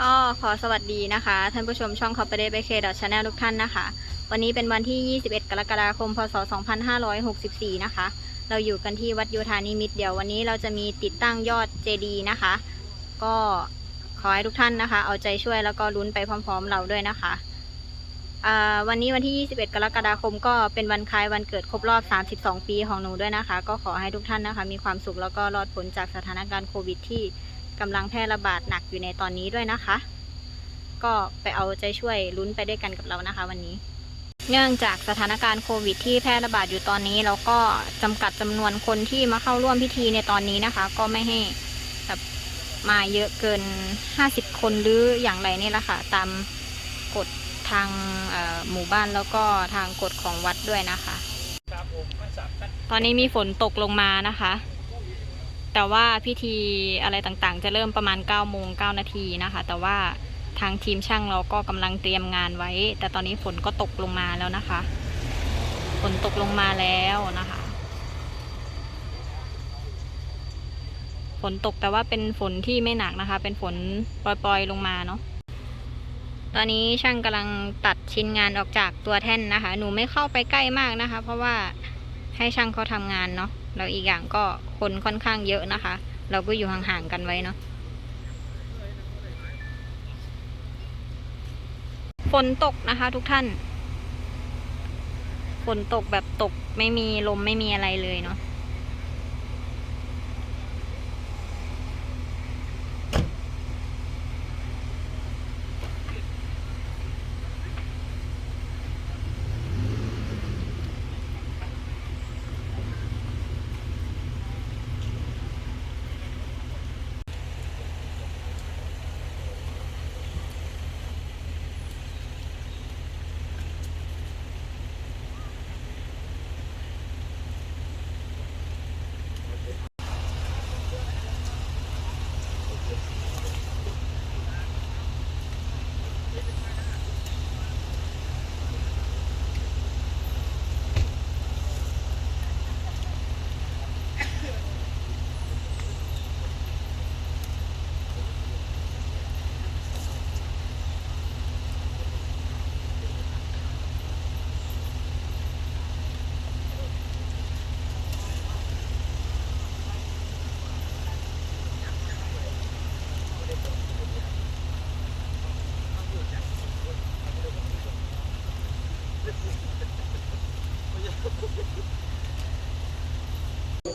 ก็ขอสวัสดีนะคะ ท่านผู้ชมช่องคอปเปอร์เบเคดอชาแนลทุกท่านนะคะ วันนี้เป็นวันที่ 21 กรกฎาคม พศ 2564 นะคะ เราอยู่กันที่วัดโยธานิมิตเดี๋ยววันนี้เราจะมีติดตั้งยอดเจดีนะคะ ก็ขอให้ทุกท่านนะคะ เอาใจช่วยแล้วก็ลุ้นไปพร้อม ๆ เราด้วยนะคะวันนี้วันที่ 21 กรกฎาคม ก็เป็นวันคล้ายวันเกิดครบรอบ 32 ปีของหนูด้วยนะคะ ก็ขอให้ทุกท่านนะคะ มีความสุขแล้วก็รอดพ้นจากสถานการณ์โควิดที่ กำลังแพร่ระบาดหนักอยู่ในตอนนี้ด้วยนะคะ ก็ไปเอาใจช่วยลุ้นไปด้วยกันกับเรานะคะ วันนี้ เนื่องจากสถานการณ์โควิด ที่แพร่ระบาดอยู่ตอนนี้แล้วก็จำกัดจำนวนคนที่มาเข้าร่วมพิธีในตอนนี้นะคะ ก็ไม่ให้แบบมาเยอะเกิน 50 คนหรืออย่างไรนี่แหละค่ะ ตามกฎทางหมู่บ้านแล้วก็ทางกฎของวัดด้วยนะคะ ตอนนี้มีฝนตกลงมานะคะ แต่ว่าพิธีอะไรต่างๆ จะเริ่มประมาณ9โมง9นาทีนะคะ แต่ว่าทางทีมช่างเราก็กำลังเตรียมงานไว้ แต่ตอนนี้ฝนก็ตกลงมาแล้วนะคะ ฝนตกลงมาแล้วนะคะ ฝนตกแต่ว่าเป็นฝนที่ไม่หนักนะคะ เป็นฝนปล่อยๆลงมาเนาะตอนนี้ช่างกำลังตัดชิ้นงานออกจากตัวแท่นนะคะ หนูไม่เข้าไปใกล้มากนะคะ เพราะว่าให้ช่างเขาทำงานเนาะ แล้วอีกอย่างก็คนค่อนข้างเยอะนะคะ เราก็อยู่ห่างๆกันไว้เนาะฝนตกนะคะ ทุกท่าน ฝนตกแบบตกไม่มีลมไม่มีอะไรเลยเนาะ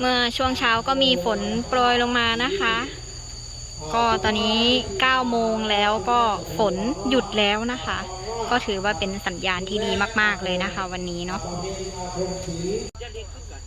เมื่อช่วงเช้าก็มีฝนโปรยลงมานะคะ ก็ตอนนี้ 9 โมงแล้วก็ฝนหยุดแล้วนะคะ ก็ถือว่าเป็นสัญญาณที่ดีมาก ๆ เลยนะคะ วันนี้เนาะอย่าเรียกขึ้นกัน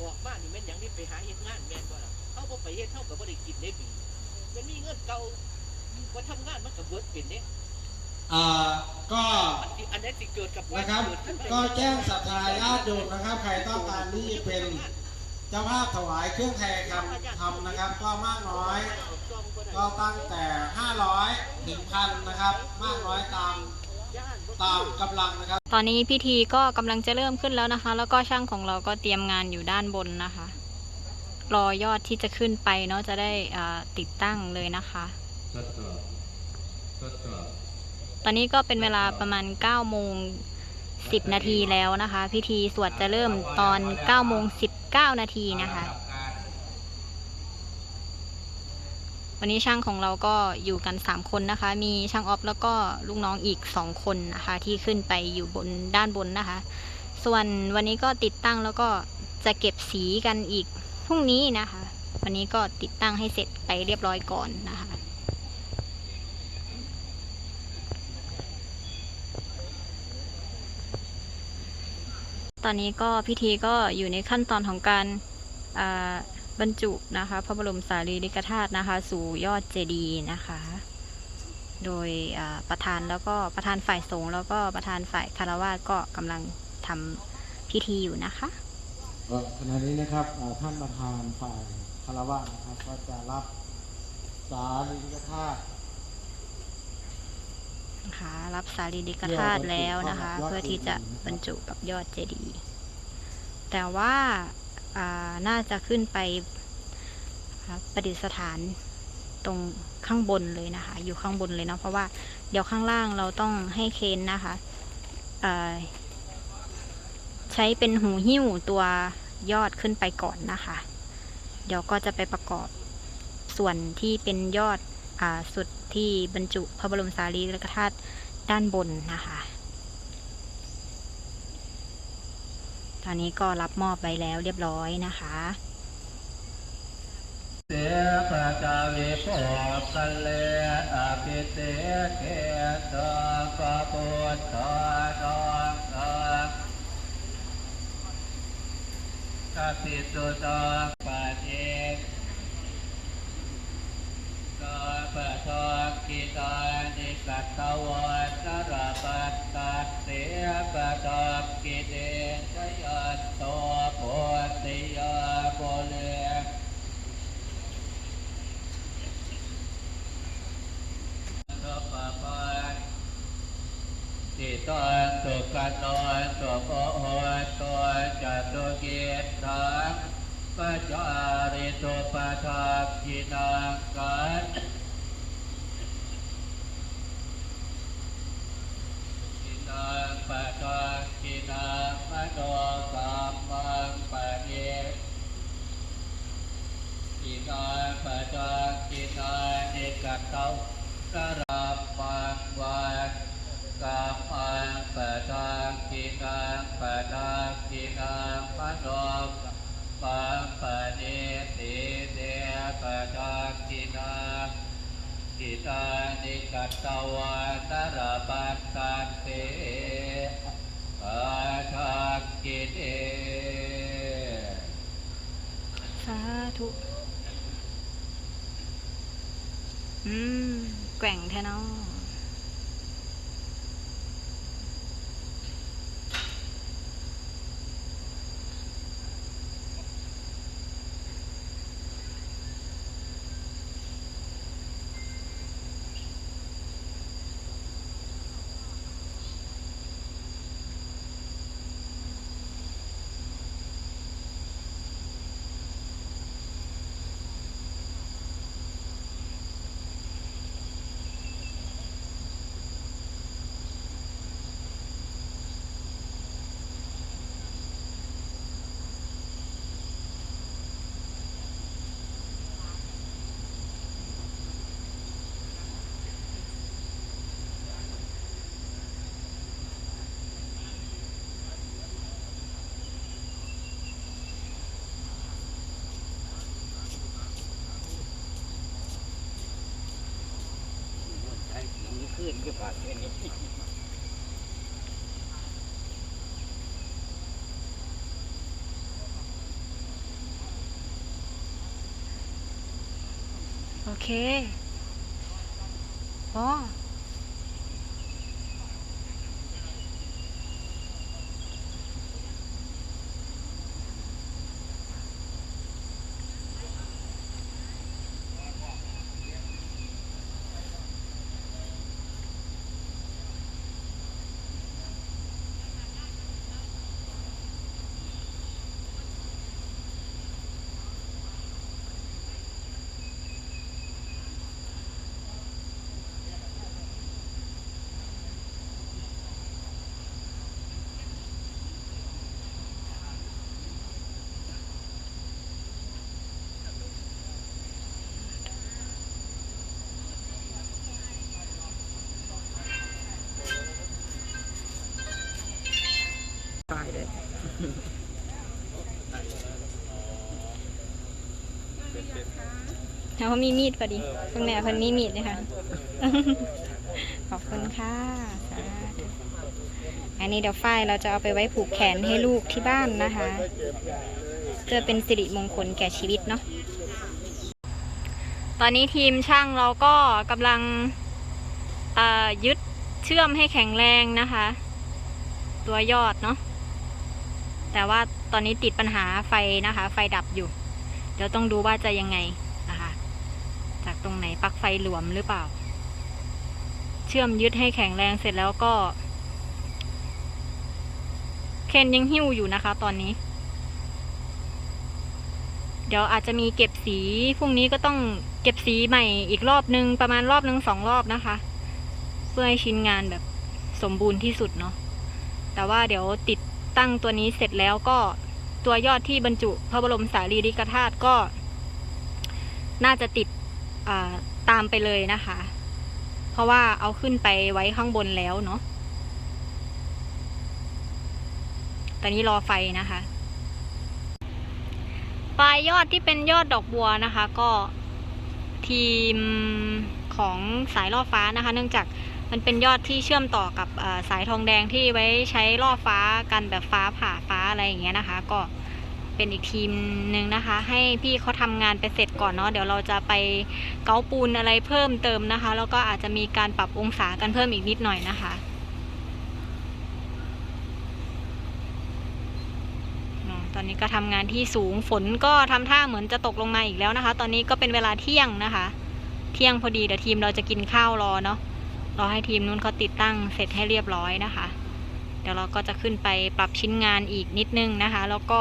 ออกบ้านนี่แม่นหยังนี่ไปหาเฮ็ดงานแม่นบ่ล่ะเขาบ่ไปเฮ็ดเฮาก็บ่ได้กินได้ปีมันมีเงินเก่าบ่ทำงานมันก็เบิดเป็นเด้ อ่าก็อันที่อันนั้นสิเกิดกับนะครับเกิดขึ้นก็แจ้งศรัทธาญาติโยมนะครับ ใครต้องการที่จะเป็นเจ้าภาพถวายเครื่องแทนคำทำนะครับ ก็มากน้อย ก็ตั้งแต่ 500 ถึงพันนะครับ มากน้อยตามตามกำลังนะครับ ตอนนี้พิธีก็กำลังจะเริ่มขึ้นแล้วนะคะ แล้วก็ช่างของเราก็เตรียมงานอยู่ด้านบนนะคะ รอยอดที่จะขึ้นไปเนาะจะได้อ่าติดตั้งเลยนะคะ ตอนนี้ก็เป็นเวลาประมาณ9โมง10 นาทีแล้วนะคะ พิธีสวดจะเริ่มตอน9โมง19 นาทีนะคะ วันนี้ช่างของเราก็อยู่กัน 3 คนนะคะ มีช่างออฟแล้วก็ลูกน้องอีก 2 คนนะคะ ที่ขึ้นไปอยู่บนด้านบนนะคะ ส่วนวันนี้ก็ติดตั้งแล้วก็จะเก็บสีกันอีกพรุ่งนี้นะคะ วันนี้ก็ติดตั้งให้เสร็จไปเรียบร้อยก่อนนะคะ ตอนนี้ก็พิธีก็อยู่ในขั้นตอนของการบรรจุนะคะ พระบรมสารีริกธาตุนะคะ สู่ยอดเจดีย์นะคะ โดยประธานแล้วก็ประธานฝ่ายสงฆ์แล้วก็ประธานฝ่ายคารวาสก็กำลังทำพิธีอยู่นะคะขณะนี้นะครับท่านประธานฝ่ายคารวะนะครับก็จะรับสารีริกธาตุ นะคะรับสารีริกธาตุแล้วนะคะ เพื่อที่จะบรรจุกับยอดเจดีย์แต่ว่าอ่าน่าจะขึ้นไปอ่าประดิษฐานตรงข้างบนเลยนะคะ อยู่ข้างบนเลยเนาะเพราะว่าเดี๋ยวข้างล่างเราต้องให้เคนนะคะเอ่อใช้เป็นหูหิ้วตัวยอดขึ้นไปก่อนนะคะ เดี๋ยวก็จะไปประกอบส่วนที่เป็นยอดอ่า สุดที่บรรจุพระบรมสารีริกธาตุด้านบนนะคะ ตอนนี้ก็รับมอบไปแล้วเรียบร้อยนะคะเสปะจาวิโภคันเลอภิเตเกตาปะปุตตาดองตาคาปิตุตาปะเจกกาปะทอง กิตานิกัตวันนรปัตตัสเสปะทองกิเตชยันโตโพธิยาโพเลโนปะปะติตอนตุกันนนตุโมโหตัวจัตุกิจทังปัจจาริตุปทักกินังกันกินัง ปะทักกินังมโนสัมมังปะเนกินาปะจากินานิกัตเตาสราปังวันกามังปะจากินาปะจากินามโนปังปะเนติเตปะจากินากิตานิกัตตวานรปัตตเต กิเตสาธุ อืม แกว่งแท้เนาะ ขึ้นก็ผ่านแค่นี้โอเคพอ เขามีมีดพอดีคุณแม่เพิ่นมีมีดเลยค่ะขอบคุณค่ะสาธุอันนี้เดี๋ยวฝ้ายเราจะเอาไปไว้ผูกแขนให้ลูกที่บ้านนะคะเพื่อเป็นสิริมงคลแก่ชีวิตเนาะตอนนี้ทีมช่างเราก็กำลังเอ่อยึดเชื่อมให้แข็งแรงนะคะ ตัวยอดเนาะแต่ว่าตอนนี้ติดปัญหาไฟนะคะ ไฟดับอยู่ เดี๋ยวต้องดูว่าจะยังไงนะคะจาก ตรงไหนปลั๊กไฟหลวมหรือเปล่า เชื่อมยึดให้แข็งแรงเสร็จแล้วก็ เคนยังหิ้วอยู่นะคะ ตอนนี้ เดี๋ยวอาจจะมีเก็บสีพรุ่งนี้ก็ต้องเก็บสีใหม่อีกรอบนึง ประมาณรอบนึงสองรอบนะคะ เพื่อให้ชิ้นงานแบบสมบูรณ์ที่สุดเนาะแต่ว่าเดี๋ยวติดตั้งตัวนี้เสร็จแล้วก็ตัวยอดที่บรรจุพระบรมสารีริกธาตุก็ น่าจะติด ตามไปเลยนะคะ เพราะว่าเอาขึ้นไปไว้ข้างบนแล้วเนาะตอนนี้รอไฟนะคะ ปลายยอดที่เป็นยอดดอกบัวนะคะ ก็ทีมของสายล่อฟ้านะคะ เนื่องจากมันเป็นยอดที่เชื่อมต่อกับสายทองแดงที่ไว้ใช้ล่อฟ้ากันแบบฟ้าผ่าฟ้าอะไรอย่างเงี้ยนะคะ ก็ เป็นอีกทีมหนึ่งนะคะ ให้พี่เขาทำงานไปเสร็จก่อนเนาะเดี๋ยวเราจะไปเกาปูนอะไรเพิ่มเติมนะคะ แล้วก็อาจจะมีการปรับองศากันเพิ่มอีกนิดหน่อยนะคะตอนนี้ก็ทำงานที่สูงฝนก็ทำท่าเหมือนจะตกลงมาอีกแล้วนะคะ ตอนนี้ก็เป็นเวลาเที่ยงนะคะ เที่ยงพอดีเดี๋ยวทีมเราจะกินข้าวรอเนาะรอให้ทีมนู้นเขาติดตั้งเสร็จให้เรียบร้อยนะคะ เดี๋ยวเราก็จะขึ้นไปปรับชิ้นงานอีกนิดนึงนะคะ แล้วก็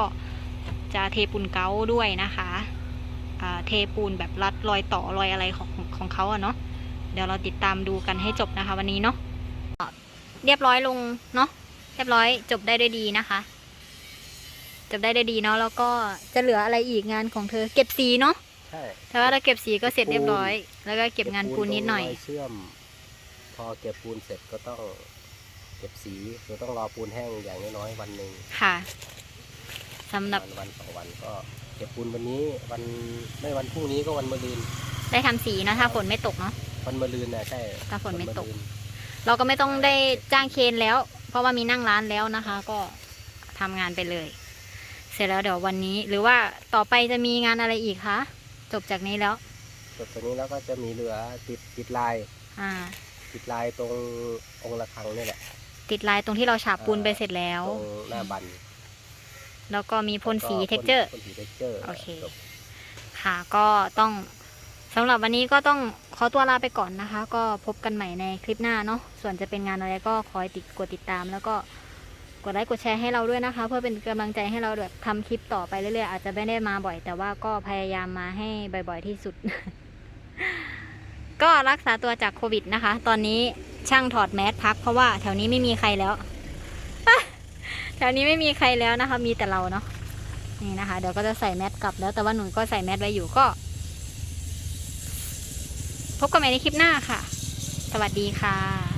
จะเทปูนเกาด้วยนะคะอ่าเทปูนแบบรัดรอยต่อรอยอะไรของของเขาอะเนาะเดี๋ยวเราติดตามดูกันให้จบนะคะ วันนี้เนาะเรียบร้อยลงเนาะเรียบร้อยจบได้ด้วยดีนะคะ จบได้ได้ดีเนาะแล้วก็จะเหลืออะไรอีกงานของเธอ เก็บสีเนาะใช่แต่ว่าเราเก็บสีก็เสร็จเรียบร้อย แล้วก็เก็บงานปูนนิดหน่อยเก็บปูตรงรเชื่อม พอเก็บปูนเสร็จก็ต้อง เก็บสีคือต้องรอปูนแห้งอย่างน้อยๆวันหนึ่งค่ะ สำหรับวันวันสองวันก็เก็บปูนวันนี้วันไม่วันพรุ่งนี้ก็วันมะรืนได้ทำสีเนาะถ้าฝนไม่ตกเนาะวันมะรืนนะใช่ถ้าฝนไม่ตกวัะรืนเราก็ไม่ต้องได้จ้างเคนแล้ว เพราะว่ามีนั่งร้านแล้วนะคะ ก็ทำงานไปเลย เสร็จแล้วเดี๋ยววันนี้ หรือว่าต่อไปจะมีงานอะไรอีกคะจบจากนี้แล้วจบตรงนี้แล้วก็จะมีเหลือติดติดลายอ่าติดลายตรงองค์ระฆังนี่แหละติดลายตรงที่เราฉาบปูนไปเสร็จแล้วตรงหน้าบัน แล้วก็มีพ่นสีแล้วก็เท็กเจอร์ พ่นสีเท็กเจอร์โอเคจบค่ะก็ต้องสำหรับวันนี้ก็ต้องขอตัวลาไปก่อนนะคะ ก็พบกันใหม่ในคลิปหน้าเนาะส่วนจะเป็นงานอะไรก็คอยติดกดติดตาม แล้วก็กดไลค์กดแชร์ให้เราด้วยนะคะ เพื่อเป็นกำลังใจให้เราแบบทำคลิปต่อไปเรื่อยๆอาจจะไม่ได้มาบ่อย แต่ว่าก็พยายามมาให้บ่อยๆที่สุด ก็รักษาตัวจากโควิดนะคะ ตอนนี้ช่างถอดแมสพักเพราะว่าแถวนี้ไม่มีใครแล้ว แถวนี้ไม่มีใครแล้วนะคะ มีแต่เราเนาะนี่นะคะ เดี๋ยวก็จะใส่แมสกลับแล้วแต่ว่าหนูก็ใส่แมสไว้อยู่ก็ พบกันใหม่ในคลิปหน้าค่ะ สวัสดีค่ะ